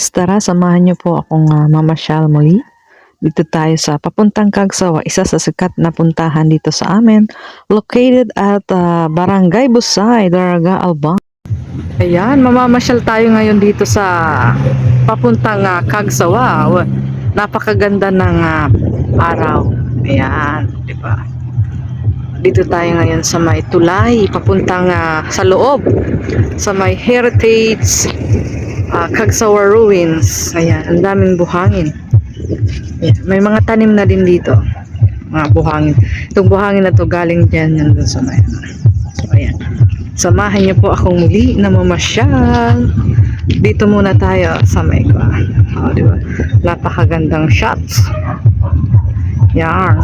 guys, tara samahan niyo po akong uh, mamasyal muli. Dito tayo sa papuntang Kagsawa, isa sa sikat na puntahan dito sa amin. Located at ah, Barangay Busay, Daraga, Alba. Ayan, mamamasyal tayo ngayon dito sa papuntang ah, Kagsawa. Wa- Napakaganda ng ah, araw. Ayan, di ba? Dito tayo ngayon sa may tulay, papuntang ah, sa loob, sa may heritage ah, Kagsawa Ruins. Ayan, ang daming buhangin. Ayan, may mga tanim na din dito. Mga buhangin. Itong buhangin na to galing dyan yan dun sa may. So, ayan. Samahan niyo po akong muli na mamasyal. Dito muna tayo sa may ko. Oh, di ba? Napakagandang shots. Yan.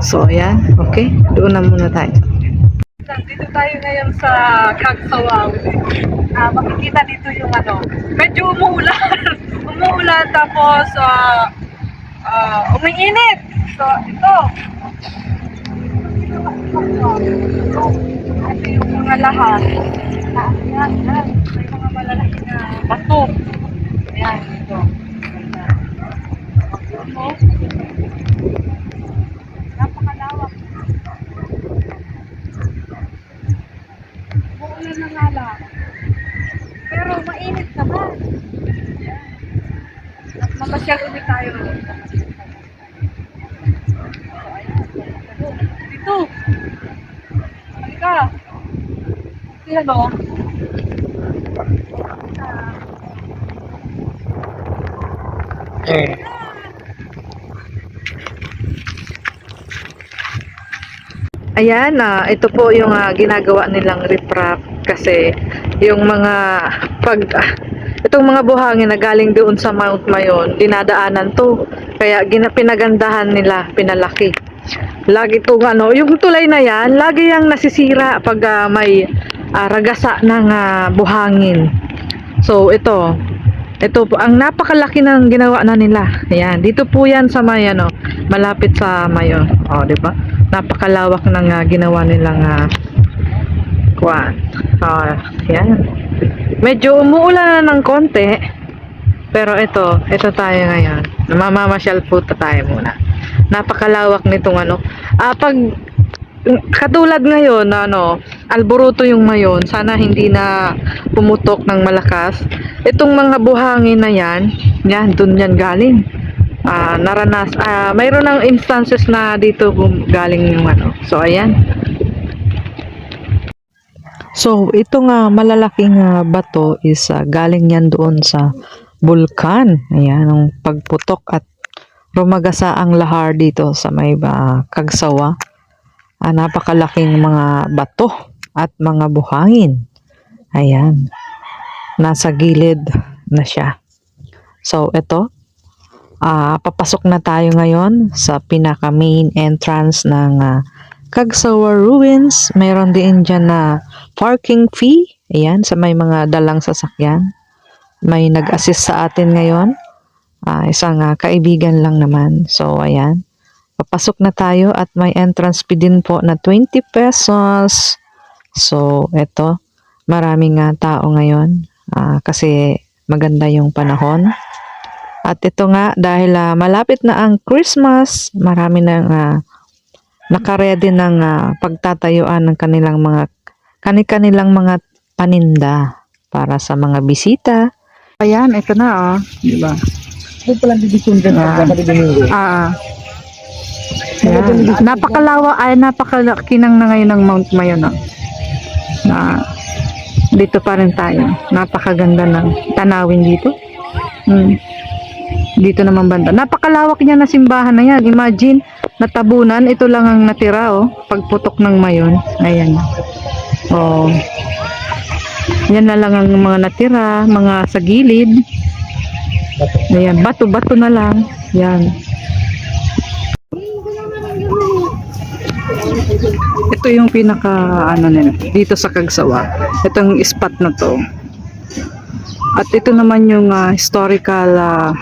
So, ayan. Okay. Doon na muna tayo. Dito tayo ngayon sa Kagsawaw. Ah, makikita dito yung ano, medyo umuulan. umuulan tapos ah ah, umiinit. So, ito. Ito yung mga lahat. Ah, Ayan, ayan. May mga malalaki na bato. Ayan, ito. Ito. Napakalawak. Uulan na nga lang. Pero mainit naman. At mamasyal ulit tayo. Dito. Halika. Sino no? Ayan, ah, ito po yung ah, ginagawa nilang riprap kasi yung mga pag ah, itong mga buhangin na galing doon sa Mount Mayon, dinadaanan to. Kaya pinagandahan nila, pinalaki. Lagi itong ano, yung tulay na yan, lagi yang nasisira pag ah, may ah, ragasa ng ah, buhangin. So ito, ito po, ang napakalaki ng ginawa na nila. Ayan, dito po yan sa may ano, malapit sa Mayon. O, di ba? Napakalawak ng ah, ginawa nilang uh, kuwan. Ah, yan. Medyo umuulan na ng konti. Pero ito, ito tayo ngayon. Mamamasyal po ta- tayo muna. Napakalawak nitong ano. Ah, pag katulad ngayon na ano, alboruto yung mayon, sana hindi na pumutok ng malakas. Itong mga buhangin na yan, yan, dun yan galing. Ah, naranas, ah, mayroon ng instances na dito galing yung ano. So, ayan. So, ito nga malalaking ah, bato is ah, galing yan doon sa bulkan. Ayan, ang pagputok at rumagasa ang lahar dito sa may ah, Kagsawa. Ah, napakalaking mga bato at mga buhangin. Ayan. Nasa gilid na siya. So, ito. Ah, papasok na tayo ngayon sa pinaka main entrance ng ah, Kagsawa Ruins. Meron din dyan na parking fee. Ayan, sa may mga dalang sasakyan. May nag-assist sa atin ngayon. Ah, isang ah, kaibigan lang naman. So, ayan. Papasok na tayo at may entrance fee din po na 20 pesos. So, eto. Maraming nga tao ngayon. Ah, kasi maganda yung panahon. At ito nga, dahil ah, malapit na ang Christmas, marami nang uh, nakaredy ng ah, pagtatayuan ng kanilang mga kani-kanilang mga paninda para sa mga bisita. Ayan, ito na oh, di ba? Ito palang didisundan Ah. sa Domingo. Ah. Ayan. Napakalawa ay napakalaki nang na ngayon ng Mount Mayon ah. Na dito pa rin tayo. Napakaganda ng tanawin dito. Hmm. Dito naman banda. Napakalawak niya na simbahan na yan. Imagine, natabunan. Ito lang ang natira oh. Pagputok ng Mayon. Ayan. Oh. Yan na lang ang mga natira. Mga sa gilid. Ayan. Bato-bato na lang. Yan. Ito yung pinaka ano nila dito sa Kagsawa. Itong spot na to. At ito naman yung ah, historical ah,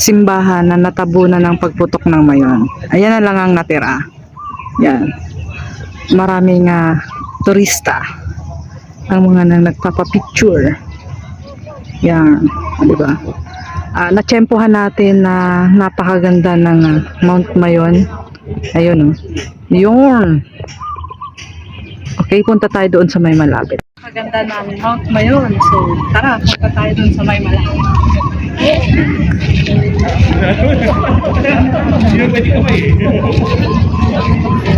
simbahan na natabunan ng pagputok ng mayon. Ayan na lang ang natira. Yan. Maraming ah, turista ang mga na nagpapapicture. Yan, di ba? Ah, natsyempohan natin na napakaganda ng Mount Mayon. Ayun oh. Yun. Okay, punta tayo doon sa may malapit. Napakaganda ng Mount Mayon. So, tara, punta tayo doon sa may malapit.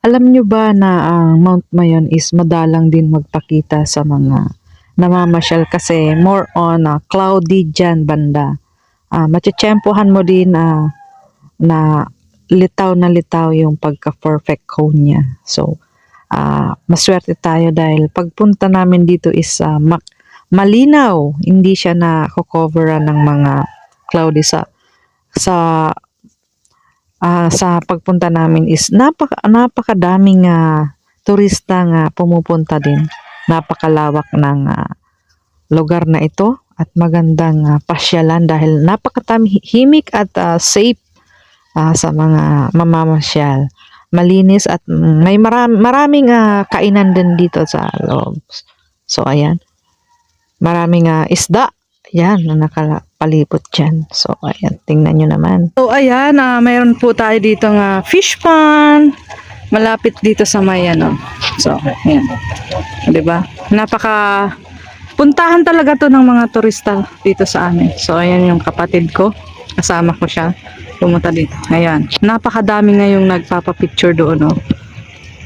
Alam nyo ba na ang Mount Mayon is madalang din magpakita sa mga namamasyal kasi more on ah, cloudy dyan banda. Uh, Machechempohan mo din ah, na litaw na litaw yung pagka-perfect cone niya. So, ah maswerte tayo dahil pagpunta namin dito is ah, mak- malinaw. Hindi siya na coveran ng mga cloudy sa sa ah, sa pagpunta namin is napaka napakadaming ah, turista nga pumupunta din. Napakalawak ng ah, lugar na ito at magandang ah, pasyalan dahil napakatahimik at ah, safe ah, sa mga mamamasyal. Malinis at may maram, maraming ah, kainan din dito sa loob. So ayan. Maraming ah, isda. Yan, na nakalapalipot dyan. So, ayan, tingnan nyo naman. So ayan, ah, mayroon po tayo dito nga fish pond. Malapit dito sa may ano. So, ayan. ba? Napaka puntahan talaga 'to ng mga turista dito sa amin. So ayan yung kapatid ko. Kasama ko siya. Pumunta dito. Ayan. Napakadami ngayong nagpapa-picture doon, oh.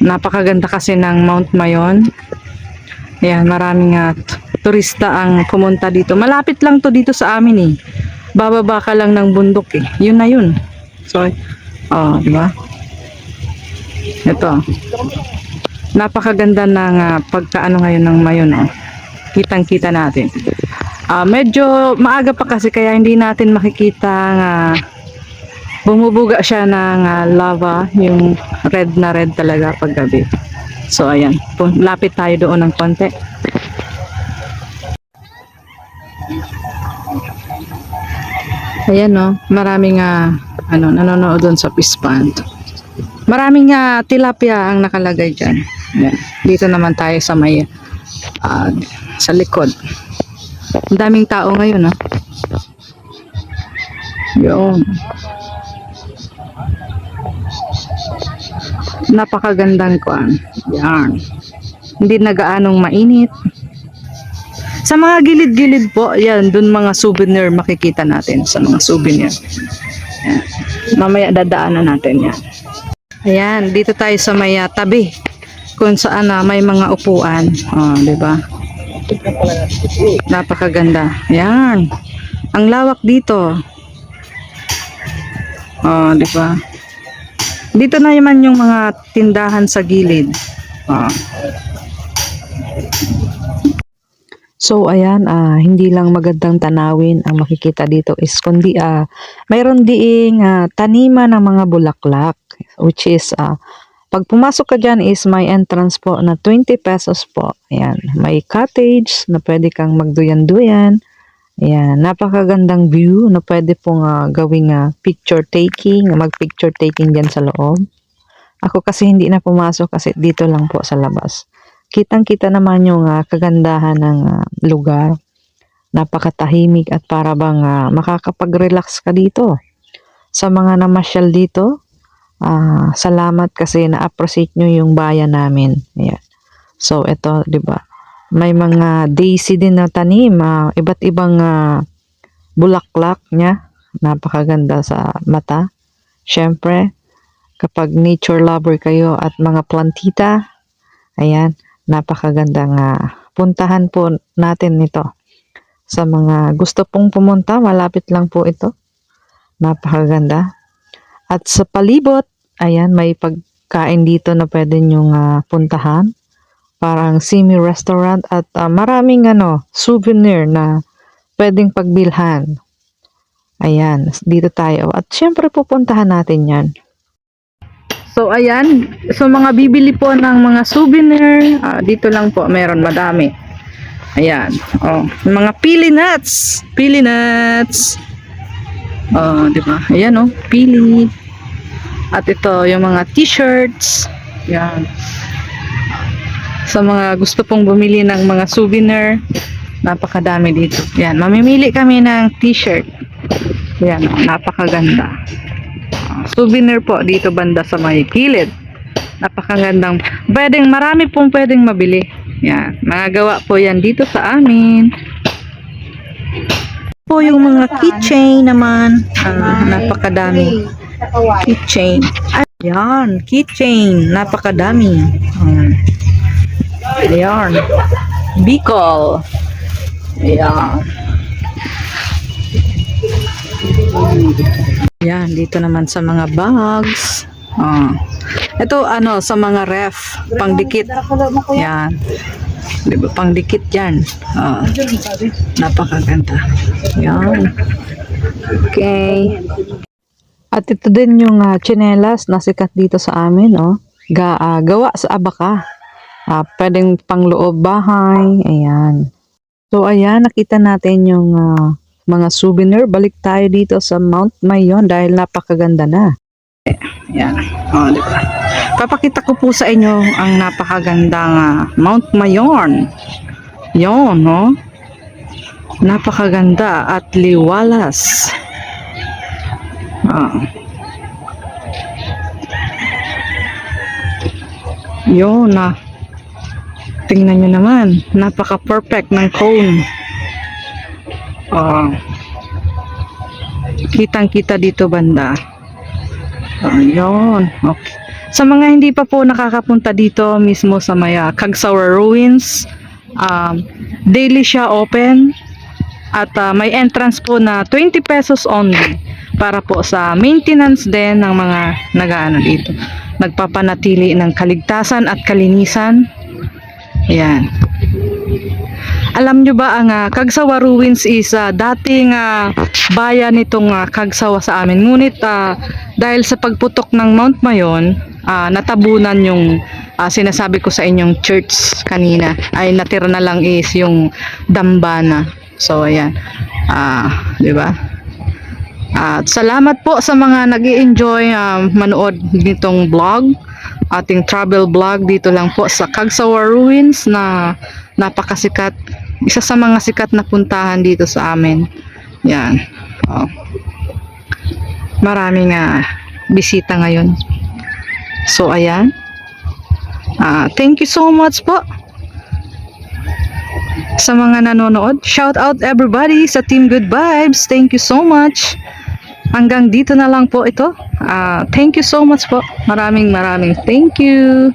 Napakaganda kasi ng Mount Mayon. Ayan, maraming t- turista ang pumunta dito. Malapit lang to dito sa amin eh. Bababa ka lang ng bundok eh. Yun na yun. So, oh, di ba? Ito. Napakaganda ng ah, pagkaano ngayon ng mayon. Oh. Kitang-kita natin. Ah, medyo maaga pa kasi kaya hindi natin makikita nga bumubuga siya ng ah, lava, yung red na red talaga pag gabi. So, ayan. Lapit tayo doon ng konti. Ayan no, maraming nga ano, nanonood doon sa fish pond. Maraming nga tilapia ang nakalagay diyan. Ayan. Dito naman tayo sa may ah, sa likod. Ang daming tao ngayon, no? Yun. Napakagandang kuan. Yan. Hindi na gaanong mainit. Sa mga gilid-gilid po, yan, dun mga souvenir makikita natin sa mga souvenir. Yan. Mamaya dadaanan natin yan. Ayan, dito tayo sa may ah, tabi kung saan ah, may mga upuan. Oh, 'di ba? Napakaganda. Ayan. Ang lawak dito. Oh, 'di ba? Dito na naman yung mga tindahan sa gilid. Oh. So ayan, ah, hindi lang magandang tanawin ang makikita dito is kundi ah, mayroon diing ah, taniman ng mga bulaklak which is ah, pag pumasok ka dyan is may entrance po na 20 pesos po. Ayan, may cottage na pwede kang magduyan-duyan. Ayan, napakagandang view na pwede pong ah, gawing ah, picture taking, mag-picture taking dyan sa loob. Ako kasi hindi na pumasok kasi dito lang po sa labas kitang-kita naman yung ah, kagandahan ng ah, lugar. Napakatahimik at para bang ah, makakapag-relax ka dito. Sa mga namasyal dito, ah, salamat kasi na-appreciate nyo yung bayan namin. Ayan. So, ito, di ba? May mga daisy din na tanim, ah, iba't ibang ah, bulaklak niya. Napakaganda sa mata. Siyempre, kapag nature lover kayo at mga plantita, ayan, napakagandang ah, puntahan po natin ito. Sa mga gusto pong pumunta, malapit lang po ito. Napakaganda. At sa palibot, ayan, may pag kain dito na pwede nyong ah, puntahan. Parang semi-restaurant at ah, maraming ano, souvenir na pwedeng pagbilhan. Ayan, dito tayo. At syempre pupuntahan natin yan. So ayan, so mga bibili po ng mga souvenir, ah, dito lang po meron madami. Ayan, oh, mga pili nuts, pili nuts. Oh, di ba? Ayan oh, pili. At ito yung mga t-shirts. Yan. Sa mga gusto pong bumili ng mga souvenir, napakadami dito. Yan, mamimili kami ng t-shirt. Yan, napakaganda. Ah, souvenir po dito banda sa may kilid. Napakagandang. Pwedeng marami pong pwedeng mabili. Yan, mga gawa po yan dito sa amin. Po yung mga keychain naman. Ah, napakadami. Keychain. Ayan, keychain. Napakadami. Um, ayan. Bicol. Ayan. Yan, dito naman sa mga bags. Ah. Ito ano, sa mga ref, pangdikit. Yan. Di ba, pangdikit yan. Ah. Napakaganda. Yan. Okay. At ito din yung uh, chinelas na sikat dito sa amin, oh. Ga, ah, gawa sa abaka. Ah, pwedeng pangloob bahay. Ayan. So, ayan, nakita natin yung ah, mga souvenir. Balik tayo dito sa Mount Mayon dahil napakaganda na. Ayan. Oh, di ba? Papakita ko po sa inyo ang napakagandang ah, Mount Mayon. Yon, no? Napakaganda at liwalas. Ah. Yun na. Tingnan nyo naman. Napaka-perfect ng cone. Ah. Kitang-kita dito banda. Ayun. Okay. Sa mga hindi pa po nakakapunta dito mismo sa Maya Kagsawa Ruins, um, daily siya open at ah, may entrance po na 20 pesos only para po sa maintenance din ng mga nagaano dito. Nagpapanatili ng kaligtasan at kalinisan. Ayan. Alam nyo ba ang ah, Kagsawa Ruins is ah, dating ah, bayan nitong ah, Kagsawa sa amin. Ngunit ah, dahil sa pagputok ng Mount Mayon, ah, natabunan yung ah, sinasabi ko sa inyong church kanina. Ay natira na lang is yung dambana. So ayan. Ah, 'di ba? At salamat po sa mga nag enjoy manood nitong vlog. Ating travel vlog dito lang po sa Kagsawa Ruins na napakasikat. Isa sa mga sikat na puntahan dito sa amin. Yan. Oh. Maraming ah, bisita ngayon. So ayan. Ah, thank you so much po sa mga nanonood. Shout out everybody sa Team Good Vibes. Thank you so much. Hanggang dito na lang po ito. Ah, thank you so much po. Maraming maraming thank you.